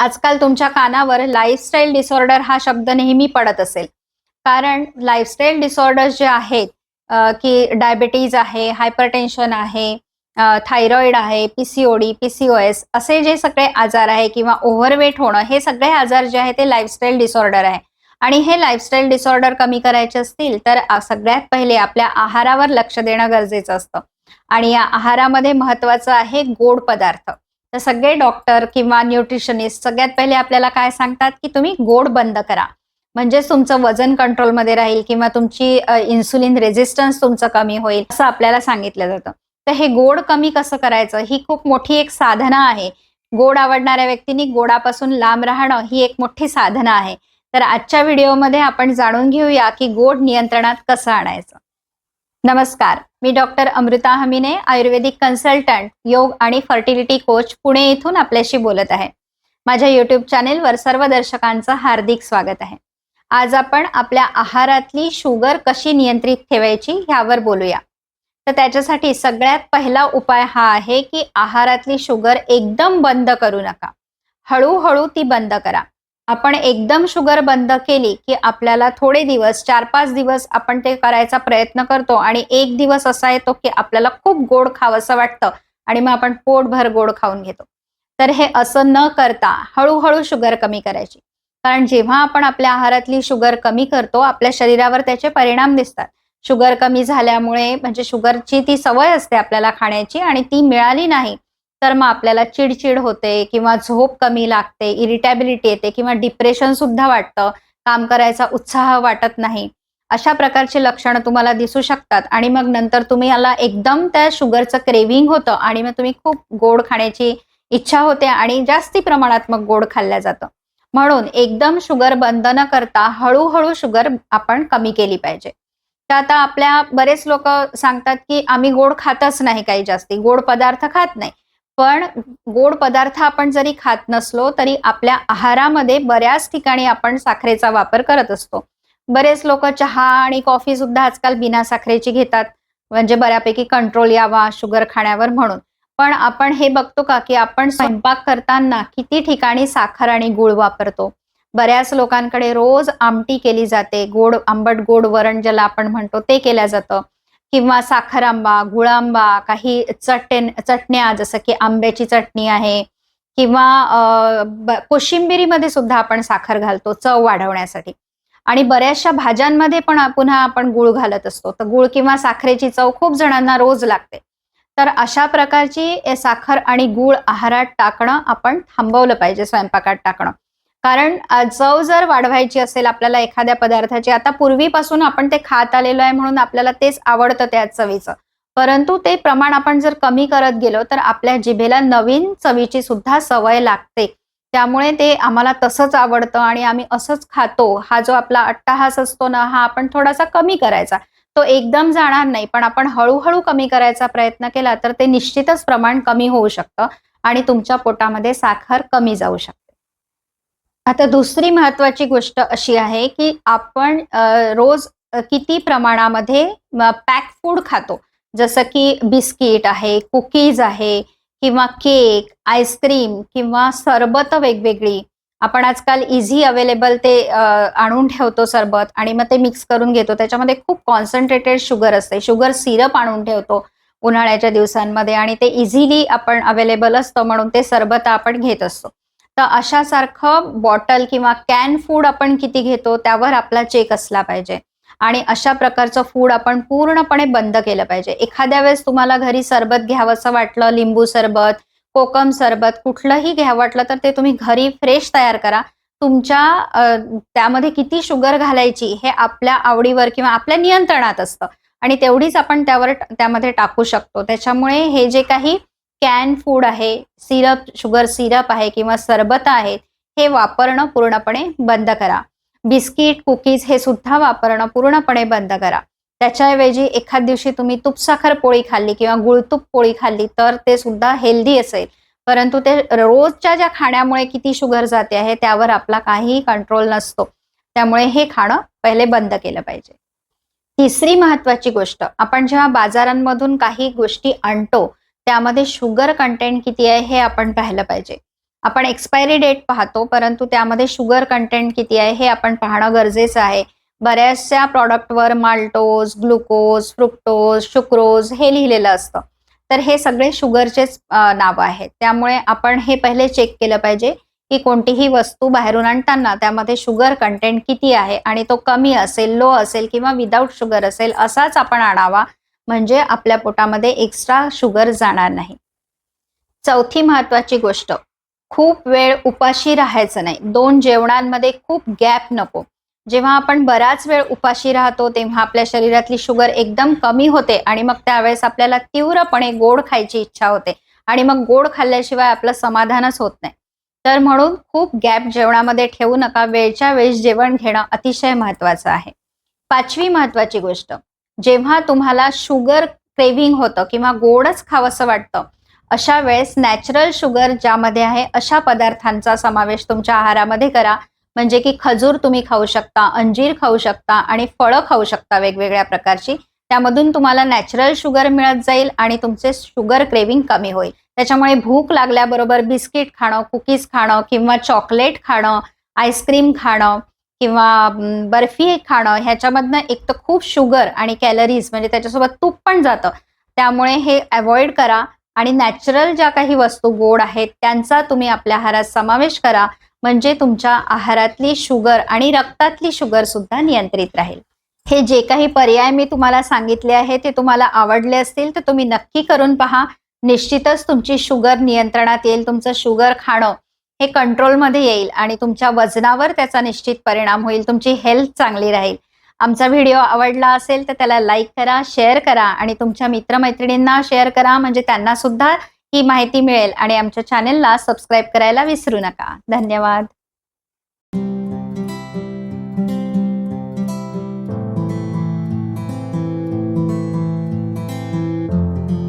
आजकाल तुमच्या कानावर लाईफस्टाईल डिसऑर्डर हा शब्द नेहमी पडत असेल. कारण लाईफस्टाईल डिसऑर्डर्स जे आहेत की डायबिटीज आहे हायपरटेन्शन आहे थायरॉइड आहे पीसीओडी पीसीओएस असे जे सगळे आजार आहे किंवा ओव्हरवेट होणं हे सगळे आजार जे आहे ते लाईफस्टाईल डिसऑर्डर आहे. आणि हे लाईफस्टाईल डिसऑर्डर कमी करायचे असतील तर सगळ्यात पहिले आपल्या आहारावर लक्ष देणं गरजेचं असतं. आणि या आहारामध्ये महत्वाचं आहे गोड पदार्थ. तर सगळे डॉक्टर किंवा न्यूट्रिशनिस्ट सगळ्यात पहिले आपल्याला काय सांगतात की तुम्ही गोड बंद करा. म्हणजेच तुमचं वजन कंट्रोलमध्ये राहील किंवा तुमची इन्सुलिन रेझिस्टन्स तुमचं कमी होईल असं आपल्याला सांगितलं जातं. तर हे गोड कमी कसं करायचं? ही खूप मोठी एक साधना आहे. गोड आवडणाऱ्या व्यक्तींनी गोडापासून लांब राहणं ही एक मोठी साधना आहे. तर आजच्या व्हिडिओमध्ये आपण जाणून घेऊया की गोड नियंत्रणात कसं आणायचं. नमस्कार. मी डॉक्टर अमृता हमीने आयुर्वेदिक कन्सल्टंट योग आणि फर्टिलिटी कोच पुणे येथून आपल्याशी बोलत आहे. माझ्या युट्यूब चॅनेलवर सर्व दर्शकांचं हार्दिक स्वागत आहे. आज आपण आपल्या आहारातली शुगर कशी नियंत्रित ठेवायची ह्यावर बोलूया. तर त्याच्यासाठी सगळ्यात पहिला उपाय हा आहे की आहारातली शुगर एकदम बंद करू नका. हळूहळू ती बंद करा. आपण एकदम शुगर बंद केली की आपल्याला थोडे दिवस चार पाच दिवस आपण ते करायचा प्रयत्न करतो आणि एक दिवस असा येतो की आपल्याला खूप गोड खावंसं वाटतं आणि मग आपण पोटभर गोड खाऊन घेतो. तर हे असं न करता हळूहळू शुगर कमी करायची. कारण जेव्हा आपण आपल्या आहारातली शुगर कमी करतो आपल्या शरीरावर त्याचे परिणाम दिसतात. शुगर कमी झाल्यामुळे म्हणजे शुगरची ती सवय असते आपल्याला खाण्याची आणि ती मिळाली नाही तर मग आपल्याला चिडचिड होते किंवा झोप कमी लागते इरिटॅबिलिटी येते किंवा डिप्रेशन सुद्धा वाटतं काम करायचा उत्साह वाटत नाही. अशा प्रकारची लक्षणं तुम्हाला दिसू शकतात. आणि मग नंतर तुम्ही याला एकदम त्या शुगरचं क्रेविंग होतं आणि मग तुम्ही खूप गोड खाण्याची इच्छा होते आणि जास्ती प्रमाणात मग गोड खाल्ल्या जातं. म्हणून एकदम शुगर बंद न करता हळूहळू शुगर आपण कमी केली पाहिजे. तर आता आपल्या बरेच लोक सांगतात की आम्ही गोड खातच नाही काही जास्ती. गोड पदार्थ खात नाही. पण गोड पदार्थ आपण जरी खात नसलो तरी आपल्या आहारामध्ये बऱ्याच ठिकाणी आपण साखरेचा वापर करत असतो. बरेच लोक चहा आणि कॉफी सुद्धा आजकाल बिना साखरेची घेतात म्हणजे बऱ्यापैकी कंट्रोल यावा शुगर खाण्यावर म्हणून. पण आपण हे बघतो का की आपण स्वयंपाक करताना किती ठिकाणी साखर आणि गुळ वापरतो? बऱ्याच लोकांकडे रोज आमटी केली जाते गोड आंबट गोड वरण ज्याला आपण म्हणतो ते केलं जातं. किंवा साखर आंबा गुळ आंबा काही चटण चटण्या जसं की आंब्याची चटणी आहे किंवा कोशिंबिरीमध्ये सुद्धा आपण साखर घालतो चव वाढवण्यासाठी. आणि बऱ्याचशा भाज्यांमध्ये पण पुन्हा आपण गुळ घालत असतो. तर गुळ किंवा साखरेची चव खूप जणांना रोज लागते. तर अशा प्रकारची साखर आणि गुळ आहारात टाकणं आपण थांबवलं पाहिजे स्वयंपाकात टाकणं. कारण चव जर वाढवायची असेल आपल्याला एखाद्या पदार्थाची आता पूर्वीपासून आपण ते खात आलेलो आहे म्हणून आपल्याला तेच आवडतं त्या चवीचं. परंतु ते प्रमाण आपण जर कमी करत गेलो तर आपल्या जिभेला नवीन चवीची सुद्धा सवय लागते. त्यामुळे ते आम्हाला तसंच आवडतं आणि आम्ही असंच खातो. हा जो आपला अट्टाहास असतो ना हा आपण थोडासा कमी करायचा. तो एकदम जाणार नाही पण आपण हळूहळू कमी करायचा प्रयत्न केला तर ते निश्चितच प्रमाण कमी होऊ शकतं आणि तुमच्या पोटामध्ये साखर कमी जाऊ शकते. आता दुसरी महत्वाची गोष्ट अशी आहे की आपण रोज किती प्रमाणामध्ये पॅक फूड खातो. जसं की बिस्किट आहे कुकीज आहे किंवा केक आईस्क्रीम किंवा सरबत वेगवेगळी. आपण आजकाल इझी अवेलेबल ते आणून ठेवतो सरबत आणि मग ते मिक्स करून घेतो. त्याच्यामध्ये खूप कॉन्सन्ट्रेटेड शुगर असते. शुगर सिरप आणून ठेवतो उन्हाळ्याच्या दिवसांमध्ये आणि ते इझिली आपण अवेलेबल असतो म्हणून ते सरबत आपण घेत असतो. तर अशासारखं बॉटल किंवा कॅन फूड आपण किती घेतो त्यावर आपला चेक असला पाहिजे. आणि अशा प्रकारचं फूड आपण पूर्णपणे बंद केलं पाहिजे. एखाद्या वेळेस तुम्हाला घरी सरबत घ्यावंसं वाटलं लिंबू सरबत कोकम सरबत कुठलंही घ्यावं वाटलं तर ते तुम्ही घरी फ्रेश तयार करा. तुमच्या त्यामध्ये किती शुगर घालायची हे आपल्या आवडीवर किंवा आपल्या नियंत्रणात असतं. आणि तेवढीच आपण त्यावर त्यामध्ये टाकू शकतो. त्याच्यामुळे हे जे काही कॅन फूड आहे सिरप शुगर सिरप आहे किंवा सरबत आहेत हे वापरणं पूर्णपणे बंद करा. बिस्किट कुकीज हे सुद्धा वापरणं पूर्णपणे बंद करा. त्याच्याऐवजी एखाद दिवशी तुम्ही तुपसाखर पोळी खाल्ली किंवा गुळतूप पोळी खाल्ली तर ते सुद्धा हेल्दी असेल. परंतु ते रोजच्या ज्या खाण्यामुळे किती शुगर जाते आहे त्यावर आपला काहीही कंट्रोल नसतो. त्यामुळे हे खाणं पहिले बंद केलं पाहिजे. तिसरी महत्वाची गोष्ट आपण जेव्हा बाजारांमधून काही गोष्टी आणतो त्यामध्ये शुगर कंटेंट किती आहे हे आपण पाहिलं पाहिजे. आपण एक्सपायरी डेट पाहतो परंतु त्यामध्ये शुगर कंटेंट किती आहे हे आपण पाहणं गरजेचं आहे. बऱ्याचशा प्रॉडक्टवर माल्टोज ग्लुकोज फ्रुक्टोज शुक्रोज हे लिहिलेलं असतं. तर हे सगळे शुगरचेच नावं आहेत. त्यामुळे आपण हे पहिले चेक केलं पाहिजे की कोणतीही वस्तू बाहेरून आणताना त्यामध्ये शुगर कंटेंट किती आहे आणि तो कमी असेल लो असेल किंवा विदाऊट शुगर असेल असाच आपण आणावा. म्हणजे आपल्या पोटामध्ये एक्स्ट्रा शुगर जाणार नाही. चौथी महत्वाची गोष्ट खूप वेळ उपाशी राहायचं नाही. दोन जेवणांमध्ये खूप गॅप नको. जेव्हा आपण बराच वेळ उपाशी राहतो तेव्हा आपल्या शरीरातली शुगर एकदम कमी होते आणि मग त्यावेळेस आपल्याला तीव्रपणे गोड खायची इच्छा होते आणि मग गोड खाल्ल्याशिवाय आपलं समाधानच होत नाही. तर म्हणून खूप गॅप जेवणामध्ये ठेवू नका. वेळच्या वेळेस जेवण घेणं अतिशय महत्वाचं आहे. पाचवी महत्वाची गोष्ट जेव्हा तुम्हाला शुगर क्रेव्हिंग होतं किंवा गोडच खावंसं वाटतं अशा वेळेस नॅचरल शुगर ज्यामध्ये आहे अशा पदार्थांचा समावेश तुमच्या आहारामध्ये करा. म्हणजे की खजूर तुम्ही खाऊ शकता अंजीर खाऊ शकता आणि फळं खाऊ शकता वेगवेगळ्या प्रकारची. त्यामधून तुम्हाला नॅचरल शुगर मिळत जाईल आणि तुमचे शुगर क्रेविंग कमी होईल. त्याच्यामुळे भूक लागल्याबरोबर बिस्किट खाणं कुकीज खाणं किंवा चॉकलेट खाणं आईस्क्रीम खाणं किंवा बर्फी खाणं ह्याच्यामधनं एक तर खूप शुगर आणि कॅलरीज म्हणजे त्याच्यासोबत तूप पण जातं. त्यामुळे हे अवॉइड करा आणि नॅचरल ज्या काही वस्तू गोड आहेत त्यांचा तुम्ही आपल्या आहारात समावेश करा. म्हणजे तुमच्या आहारातली शुगर आणि रक्तातली शुगर सुद्धा नियंत्रित राहील. हे जे काही पर्याय मी तुम्हाला सांगितले आहे ते तुम्हाला आवडले असतील तर तुम्ही नक्की करून पहा. निश्चितच तुमची शुगर नियंत्रणात येईल तुमचं शुगर खाणं हे कंट्रोलमध्ये येईल आणि तुमच्या वजनावर त्याचा निश्चित परिणाम होईल. तुमची हेल्थ चांगली राहील. आमचा व्हिडिओ आवडला असेल तर त्याला लाईक करा शेअर करा आणि तुमच्या मित्रमैत्रिणींना शेअर करा. म्हणजे त्यांना सुद्धा ही माहिती मिळेल. आणि आमच्या चॅनेलला सबस्क्राईब करायला विसरू नका. धन्यवाद.